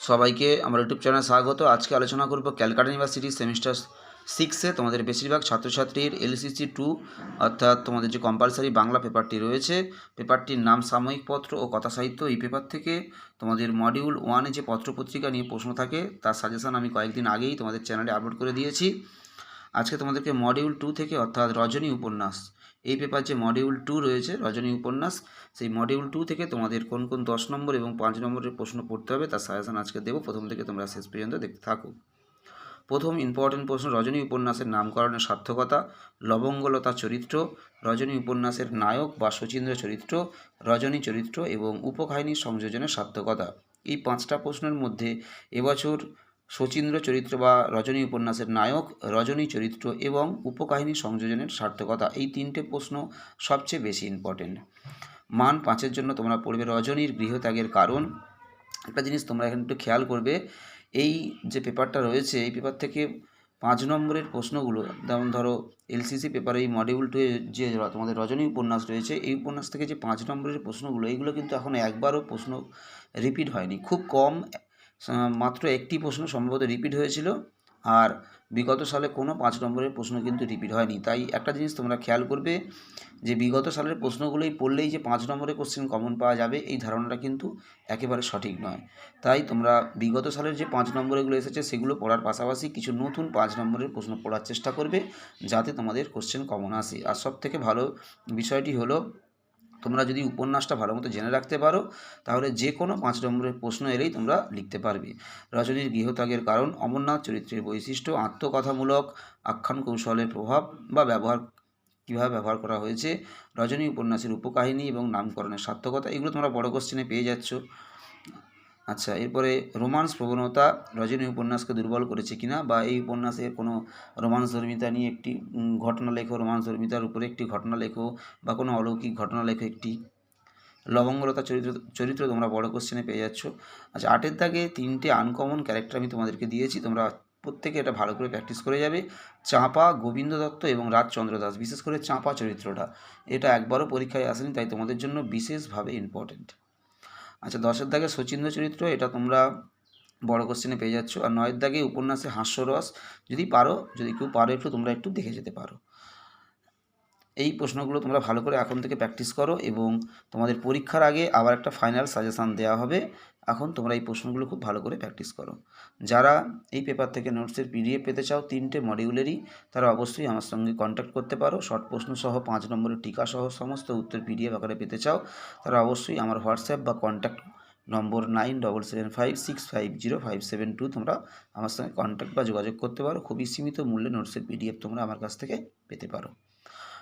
সবাইকে আমার ইউটিউব চ্যানেলে স্বাগত। আজকে আলোচনা করব ক্যালকাটা ইউনিভার্সিটি সেমিস্টার সিক্সে তোমাদের বেশিরভাগ ছাত্রছাত্রীর এলসিসি টু অর্থাৎ তোমাদের যে কম্পালসারি বাংলা পেপারটি রয়েছে পেপারটির নাম সাময়িক পত্র ও কথা সাহিত্য এই পেপার থেকে তোমাদের মডিউল ওয়ানে যে পত্রপত্রিকা নিয়ে প্রশ্ন থাকে, তার সাজেশন আমি কয়েকদিন আগেই তোমাদের চ্যানেলে আপলোড করে দিয়েছি। আজকে তোমাদেরকে মডিউল টু থেকে অর্থাৎ রজনী উপন্যাস এই পেপার যে মডিউল টু রয়েছে, রজনী উপন্যাস, সেই মডিউল টু থেকে তোমাদের কোন কোন দশ নম্বর এবং পাঁচ নম্বরের প্রশ্ন পড়তে হবে, তার সাজেশন আজকে দেবো। প্রথম থেকে তোমরা শেষ পর্যন্ত দেখতে থাকো। প্রথম ইম্পর্টেন্ট প্রশ্ন, রজনী উপন্যাসের নামকরণের সার্থকতা, লবঙ্গলতা চরিত্র, রজনী উপন্যাসের নায়ক বা শচীন্দ্র চরিত্র, রজনী চরিত্র এবং উপকাহিনীর সংযোজনের সার্থকতা। এই পাঁচটা প্রশ্নের মধ্যে এবছর শচীন্দ্র চরিত্র বা রজনী উপন্যাসের নায়ক, রজনী চরিত্র এবং উপকাহিনী সংযোজনের সার্থকতা, এই তিনটে প্রশ্ন সবচেয়ে বেশি ইম্পর্টেন্ট মান পাঁচের জন্য তোমরা পড়বে রজনীর গৃহত্যাগের কারণ। একটা জিনিস তোমরা এখানে একটু খেয়াল করবে, এই যে পেপারটা রয়েছে, এই পেপার থেকে পাঁচ নম্বরের প্রশ্নগুলো, যেমন ধরো এলসিসি পেপারে, এই মডিউল টু যে তোমাদের রজনী উপন্যাস রয়েছে, এই উপন্যাস থেকে যে পাঁচ নম্বরের প্রশ্নগুলো, এইগুলো কিন্তু এখন একবারও প্রশ্ন রিপিট হয়নি। খুব কম মাত্র একটি প্রশ্ন সম্ভবত রিপিট হয়েছিল আর বিগত সালে কোনো পাঁচ নম্বরের প্রশ্ন কিন্তু রিপিট হয়নি। তাই একটা জিনিস তোমরা খেয়াল করবে যে বিগত সালের প্রশ্নগুলোই পড়লেই যে পাঁচ নম্বরের কোশ্চেন কমন পাওয়া যাবে, এই ধারণাটা কিন্তু একেবারে সঠিক নয়। তাই তোমরা বিগত সালের যে পাঁচ নম্বরেগুলো এসেছে সেগুলো পড়ার পাশাপাশি কিছু নতুন পাঁচ নম্বরের প্রশ্ন পড়ার চেষ্টা করবে, যাতে তোমাদের কোশ্চেন কমন আসে। আর সব থেকে ভালো বিষয়টি হলো তোমরা যদি উপন্যাসটা ভালো মতো জেনে রাখতে পারো, তাহলে যে কোনো পাঁচ নম্বরের প্রশ্ন এলেই তোমরা লিখতে পারবে। রজনীর গৃহত্যাগের কারণ, অমরনাথ চরিত্রের বৈশিষ্ট্য, আত্মকথামূলক, আখ্যান কৌশলের প্রভাব বা ব্যবহার, কীভাবে ব্যবহার করা হয়েছে, রজনী উপন্যাসের উপকাহিনী এবং নামকরণের সার্থকতা, এগুলো তোমরা বড় কোশ্চেনে পেয়ে যাচ্ছ। আচ্ছা এরপরে রোমান্স প্রবণতা রজনী উপন্যাসকে দুর্বল করেছে কিনা বা এই উপন্যাসের কোনো রোমান্স ধর্মিতা নিয়ে একটি ঘটনা লেখো রোমান্স ধর্মিতার উপরে একটি ঘটনা লেখো বা কোনো অলৌকিক ঘটনা লেখো একটি লবঙ্গলতা চরিত্র চরিত্র তোমরা বড় কোশ্চেনে পেয়ে যাচ্ছ। আচ্ছা আটের দাগে তিনটে আনকমন ক্যারেক্টার আমি তোমাদেরকে দিয়েছি, তোমরা প্রত্যেকে এটা ভালো করে প্র্যাকটিস করে যাবে। চাঁপা গোবিন্দ দত্ত এবং রাজচন্দ্র দাস, বিশেষ করে চাঁপা চরিত্রটা। এটা একবারও পরীক্ষায় আসেনি, তাই তোমাদের জন্য বিশেষভাবে ইম্পর্টেন্ট আচ্ছা দশের দাগে শচীন্দ্র চরিত্র, এটা তোমরা বড় কোশ্চেনে পেয়ে যাচ্ছ। আর নয়ের দাগে উপন্যাসে হাস্যরস, যদি পারো, যদি কেউ পারো, একটু তোমরা একটু দেখে যেতে পারো। এই প্রশ্নগুলো তোমরা ভালো করে এখন থেকে প্র্যাকটিস করো এবং তোমাদের পরীক্ষার আগে আবার একটা ফাইনাল সাজেশান দেওয়া হবে। এখন তোমরা এই প্রশ্নগুলো খুব ভালো করে প্র্যাকটিস করো। যারা এই পেপার থেকে নোটসের পিডিএফ পেতে চাও, তিনটে মডিউলেরই তারা অবশ্যই আমার সঙ্গে কন্ট্যাক্ট করতে পারো। শর্ট প্রশ্ন সহ, পাঁচ নম্বরের টিকা সহ, সমস্ত উত্তর পিডিএফ আকারে পেতে চাও, তারা অবশ্যই আমার হোয়াটসঅ্যাপ বা contact number nine double seven five six five zero five seven two তোমরা আমার সঙ্গে কন্ট্যাক্ট বা যোগাযোগ করতে পারো। খুবই সীমিত মূল্যে নোটসের পিডিএফ তোমরা আমার কাছ থেকে পেতে পারো।